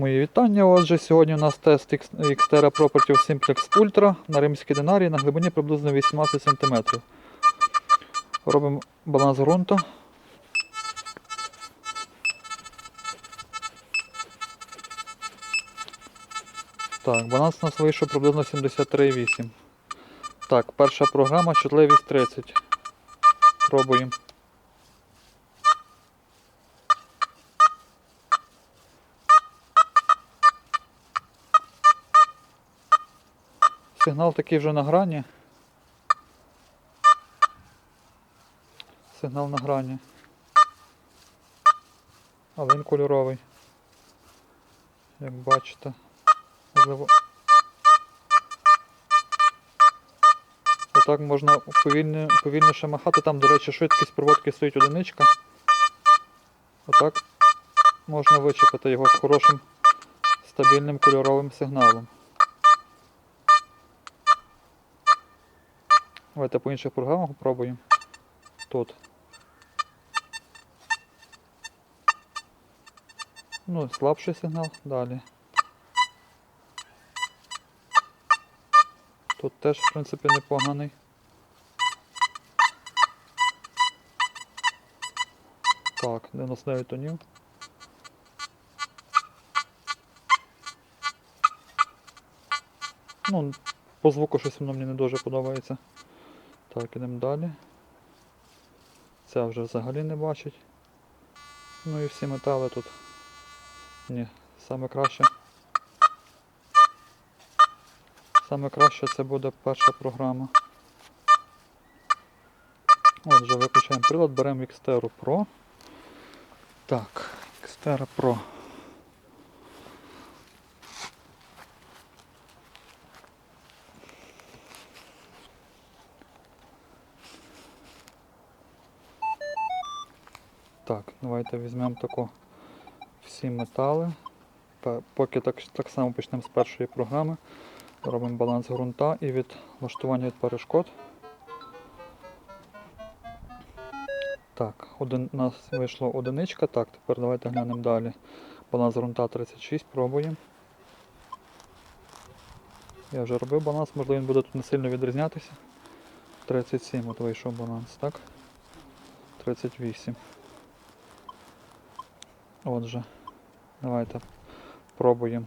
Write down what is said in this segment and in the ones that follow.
Мої вітання. Отже, сьогодні у нас тест Xterra Property Simplex Ultra на римській динарії на глибині приблизно 18 см. Робимо баланс ґрунту. Так, баланс у нас вийшов приблизно 73,8. Так, перша програма чутливість 30. Пробуємо. Сигнал такий вже на грані. Сигнал на грані. Але він кольоровий. Як бачите. Можливо. Отак можна повільні, повільніше махати. Там, до речі, швидкість проводки стоїть одиничка. Отак можна вичепити його з хорошим стабільним кольоровим сигналом. Давайте по інших програмах попробуємо. Тут. Ну, слабший сигнал. Далі. Тут теж, в принципі, непоганий. Так, 99 тонів. Ну, по звуку щось воно мені не дуже подобається. Так, ідемо далі. Ця вже взагалі не бачить. Ну і всі метали тут. Ні, саме краще. Саме краще це буде перша програма. Отже, виключаємо прилад, беремо Xterra Pro. Так, Xterra Pro. Так, давайте візьмемо тако всі метали. Поки так, так само почнемо з першої програми. Робимо баланс ґрунта і від влаштування від перешкод. Так, один, у нас вийшло одиничка. Так, тепер давайте глянемо далі. Баланс ґрунта 36, пробуємо. Я вже робив баланс, можливо він буде тут не сильно відрізнятися. 37 от вийшов баланс, так? 38. Отже, давайте пробуємо.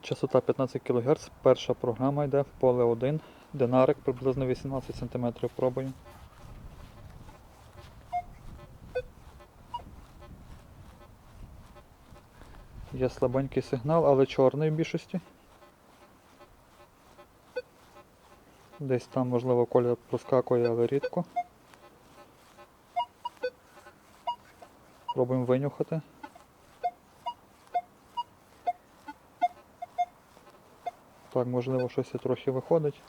Частота 15 кГц. Перша програма йде в поле 1. Динарик приблизно 18 см. Пробуємо. Є слабенький сигнал, але чорний в більшості. Десь там, можливо, колір проскакує, але рідко. Пробуємо винюхати. Так, можливо, щось і трохи виходить.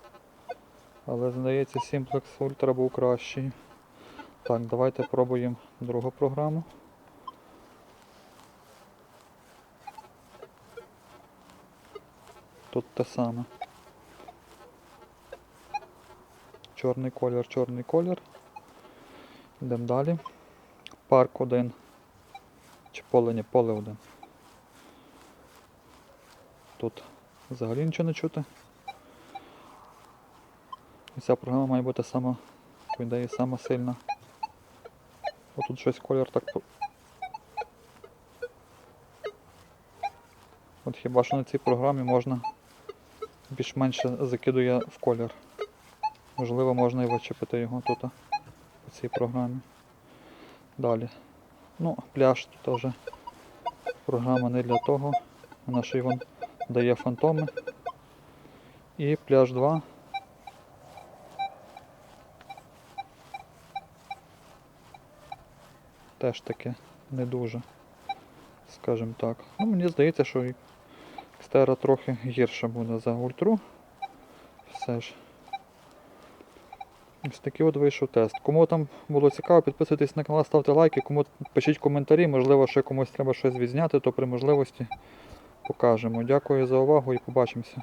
Але здається, Simplex Ultra був кращий. Так, давайте пробуємо другу програму. Тут те саме. Чорний колір, чорний колір. Йдемо далі. Парк 1. Чи поле, ні, поле 1. Тут взагалі нічого не чути. І ця програма має бути сама, по сама сильна. Отут щось колір так. От хіба що на цій програмі можна більш-менше закидує в колір. Можливо, можна і вичепити його тут по цій програмі. Далі. Ну, пляж теж програма не для того. Вона ще й вон дає фантоми. І пляж 2. Теж таки не дуже, скажімо так. Ну, мені здається, що Xterra трохи гірша буде за ультру. Все ж. Ось такий от вийшов тест. Кому там було цікаво, підписуйтесь на канал, ставте лайки, кому пишіть коментарі, можливо, ще комусь треба щось відзняти, то при можливості покажемо. Дякую за увагу і побачимося.